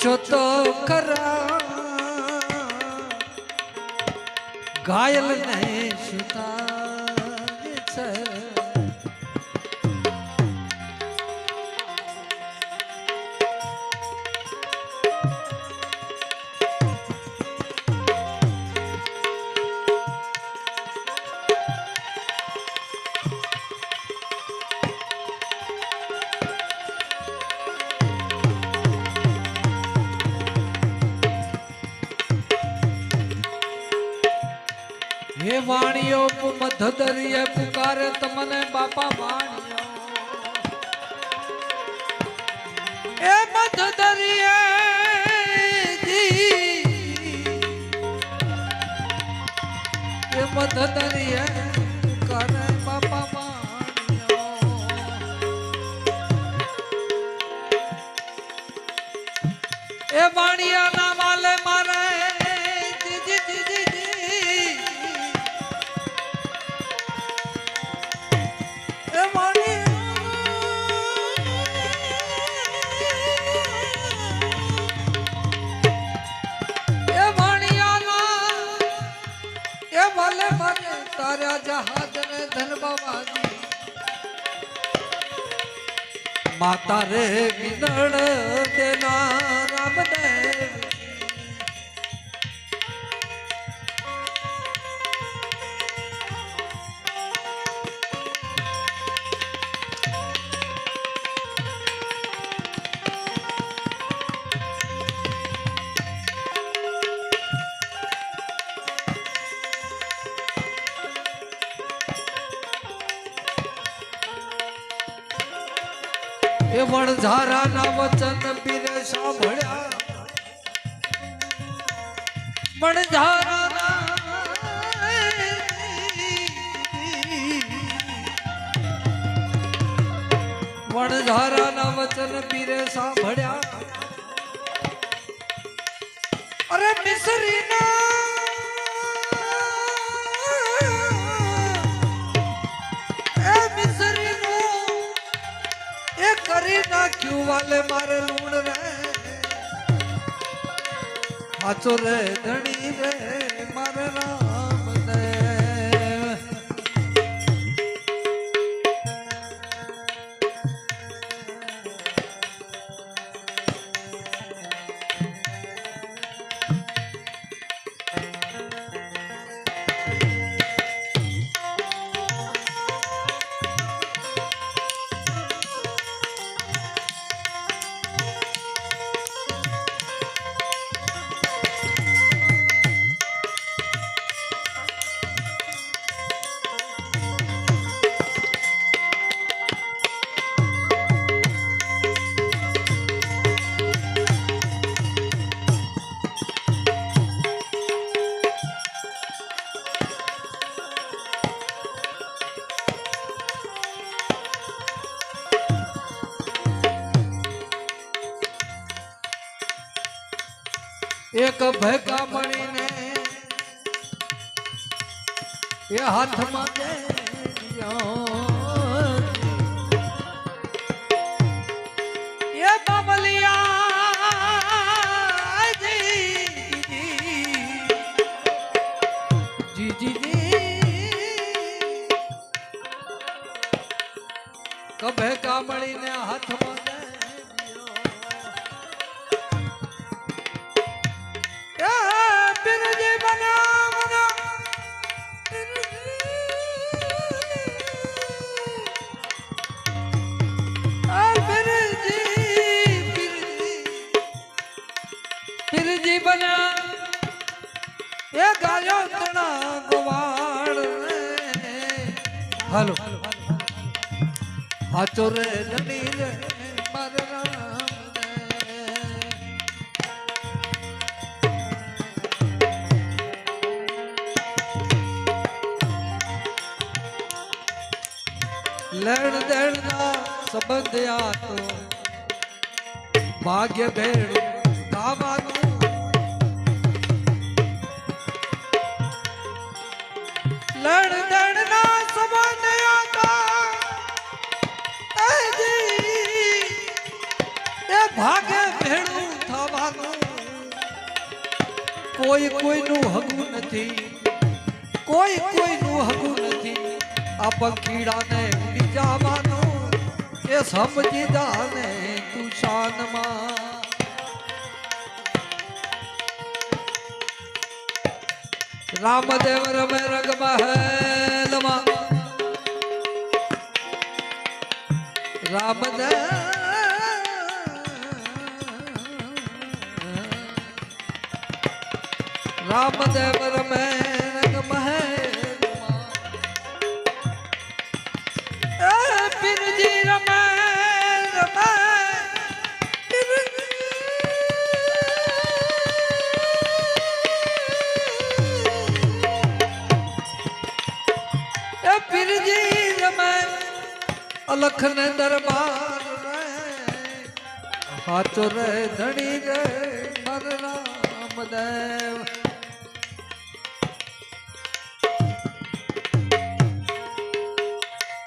પૂછો તો ખરા. ઘાયલ નહીં સુતાર હે વાણીઓ મધ દરિયે પુકારે, તમને બાપા વાણીઓ. એ મધ દરિયે એ મધ દરિયે પુકારે, બાપા વાણીઓ માતા રે વિનળ દેના રામદેવ વણઝારાના વચન પીરે સાંભળ્યા. વણઝારાના વણઝારાના વચન પીરે સાંભળ્યા. અરે મિસરીના વાલે મારે લૂણ રે હાચો રે ધણી રે મારે રામ हाथ मांगे ये कब है कामड़ी ने हेलो। आचोर जमील पर देण का संबंध आ तो भाग्य भेड़ का बात ભાગે ભેળું થવાનું. કોઈ કોઈનું હગું નથી. કોઈ કોઈનું હગું નથી. આ પંખીડાને ઉડી જવાનું એ સમજી જાને તું શાનમાં રામદેવ રમે રંગ મહેલમાં રામદેવ રામદેવ રમે રંગ મહેલમાં અલખ ને દરબાર રે હાચો રે, ધણી રે, મર રામદેવ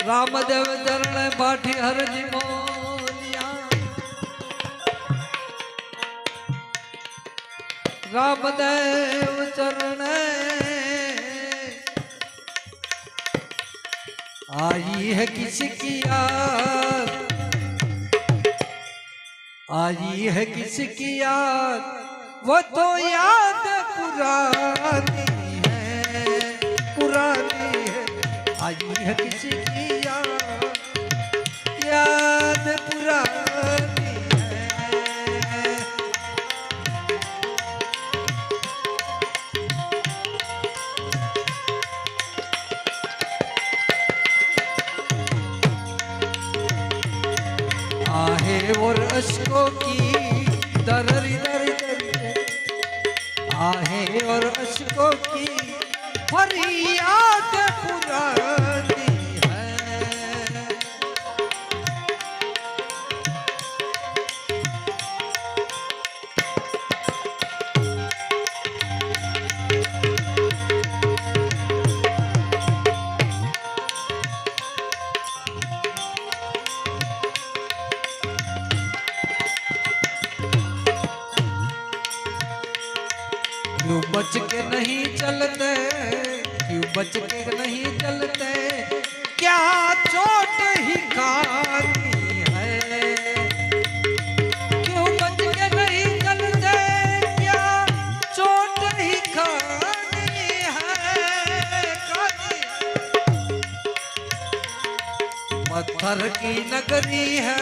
રામદેવ ચરણે પાઠી હરજી મોલિયા. રામદેવ ચરણે आई है किसकी याद? आई है किसकी याद? वो तो याद पुरानी है पुरानी है। आई है किसकी याद? बच के नहीं चलते, क्या चोट ही खानी है क्यों बच के नहीं चलते, क्या चोट ही खानी है। पत्थर की नगरी है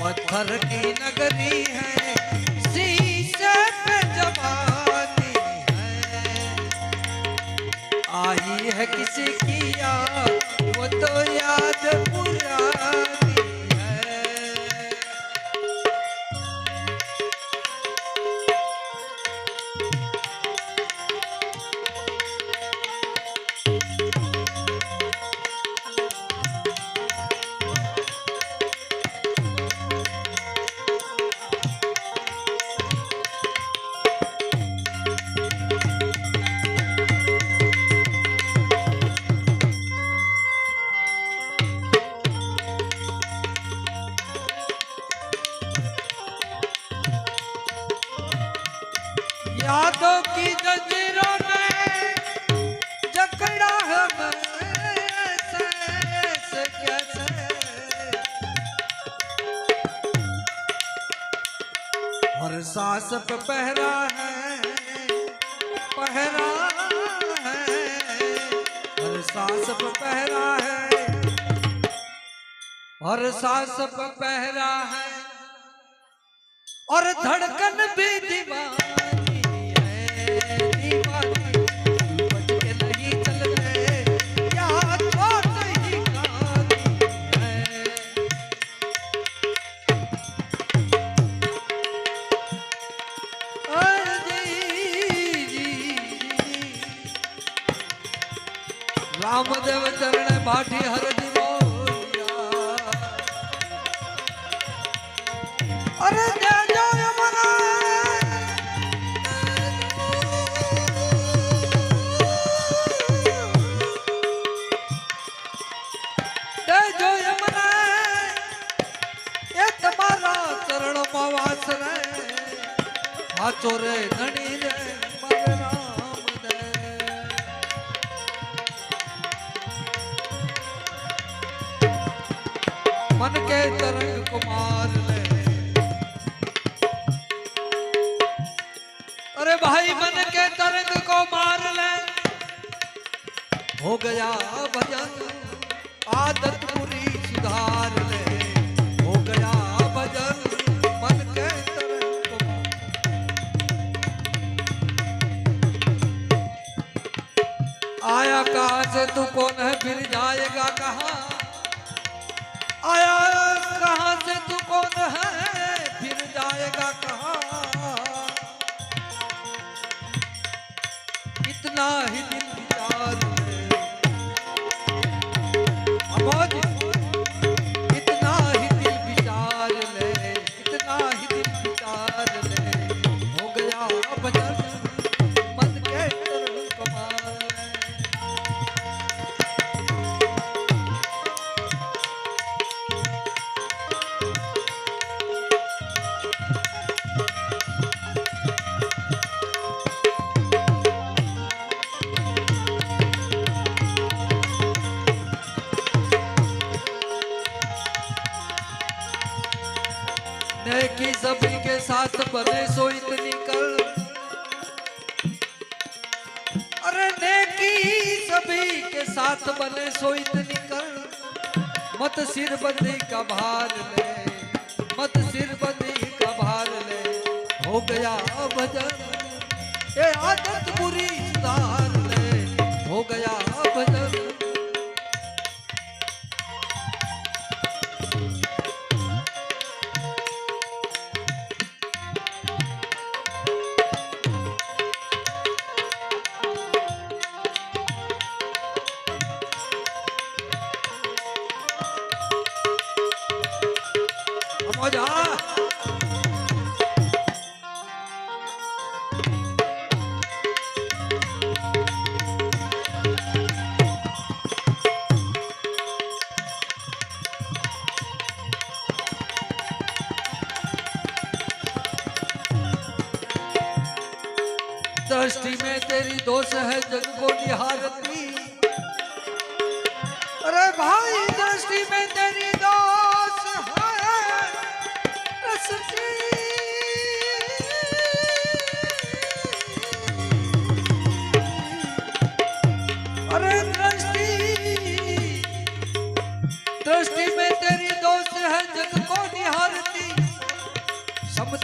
पत्थर की नगरी है आई है किसी की याद वो तो याद पुरानी पे पहरा है पहरा है। हर सांस पहरा है, हर सांस पहरा है। और धड़कन भी दीवानी પાઠી હરજી મોરિયા અરે हो गया भजन। आदत पूरी सुधार ले। हो गया भजन, मन के आया कहा से तू कौन है, फिर जाएगा कहा? आया कहा से तू कौन है, फिर जाएगा कहा? इतना ही अरे नेकी सभी के साथ बने सो इतनी कर। मत सिर बंदी का भार ले, मत सिर बंदी का भार ले। हो गया भजन ये आदत बुरी सुधार ले। हो गया भजन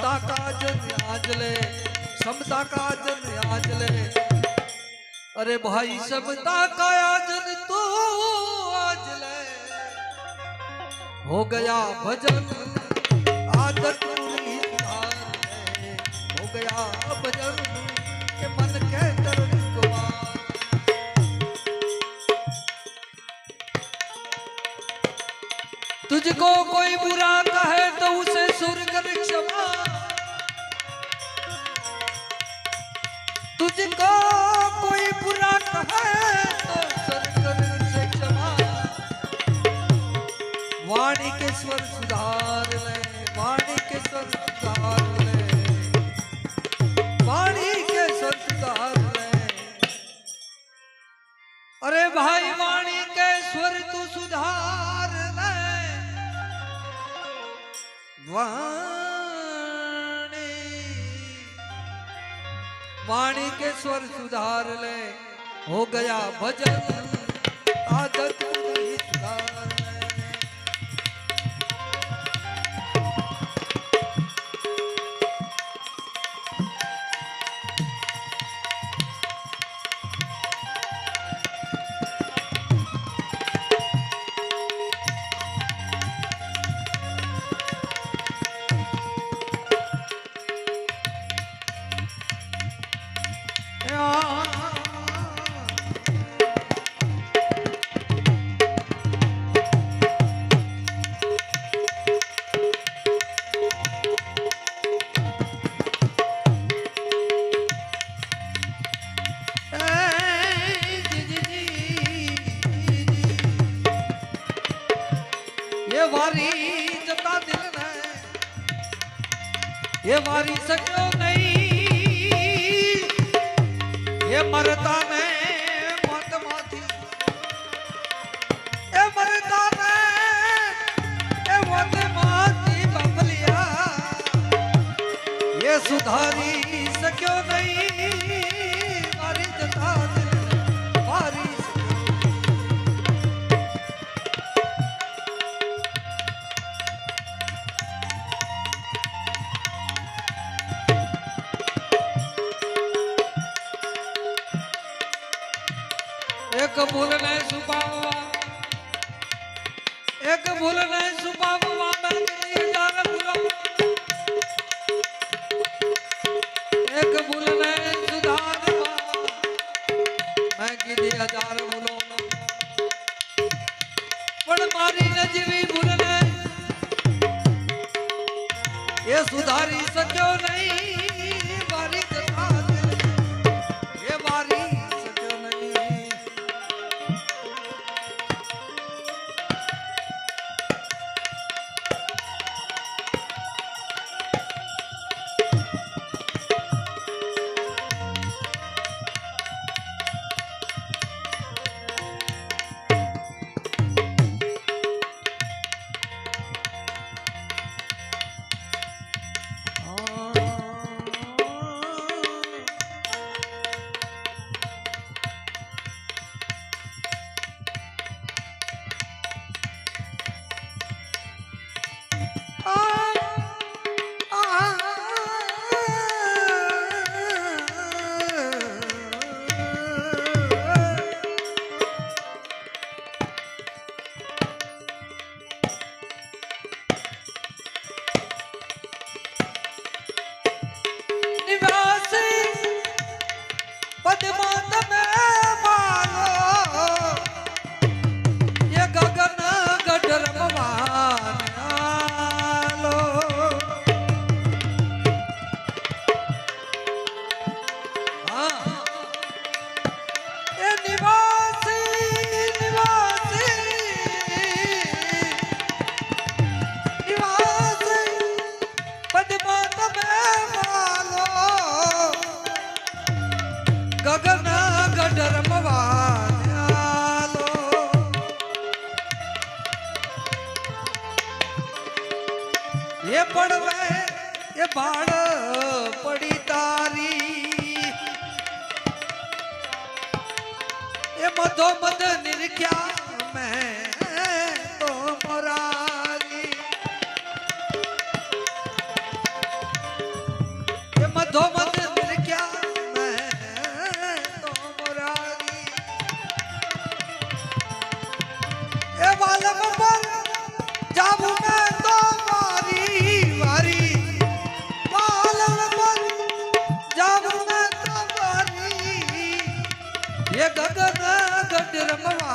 समता का जन आज ले, समता का जन आज ले। अरे भाई, समता का आजन तू आज ले। हो गया भजन, आदत हो। गया भजन, के मन के तुझको कोई बुरा कहे तो उसे सुर कर क्षमा। तुझको कोई बुरा कहे तो वाणी के स्वर सुधार ले, वाणी के स्वर सुधार ले। वाणी के स्वर सुधार ले। अरे भाई, वाणी के स्वर तू सुधार ले। वाणी वाणी के स्वर सुधार ले। हो गया भजन आदत सुधार। મારી શક્યો નહીં. મારી જતા મારી એક ભૂલ ને છુપાવવા એક ભૂલ ને છુપાવવા મારી નજીવી ભૂલને એ સુધારી શક્યો નહીં. એ બાળ પડી તારી. એ મધો મધ નિરખ્યા મેં Pedro, por favor.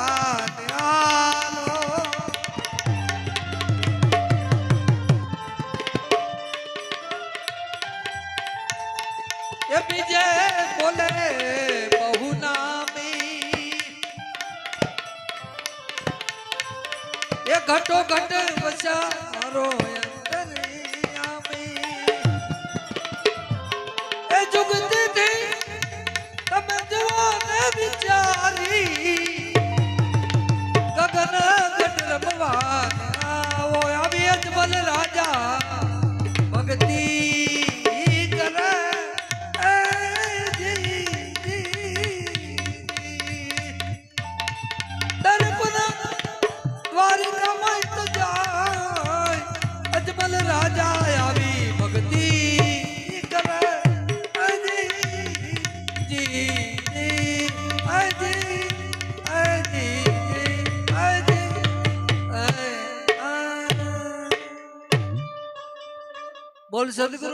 ಸದ್ಗುರು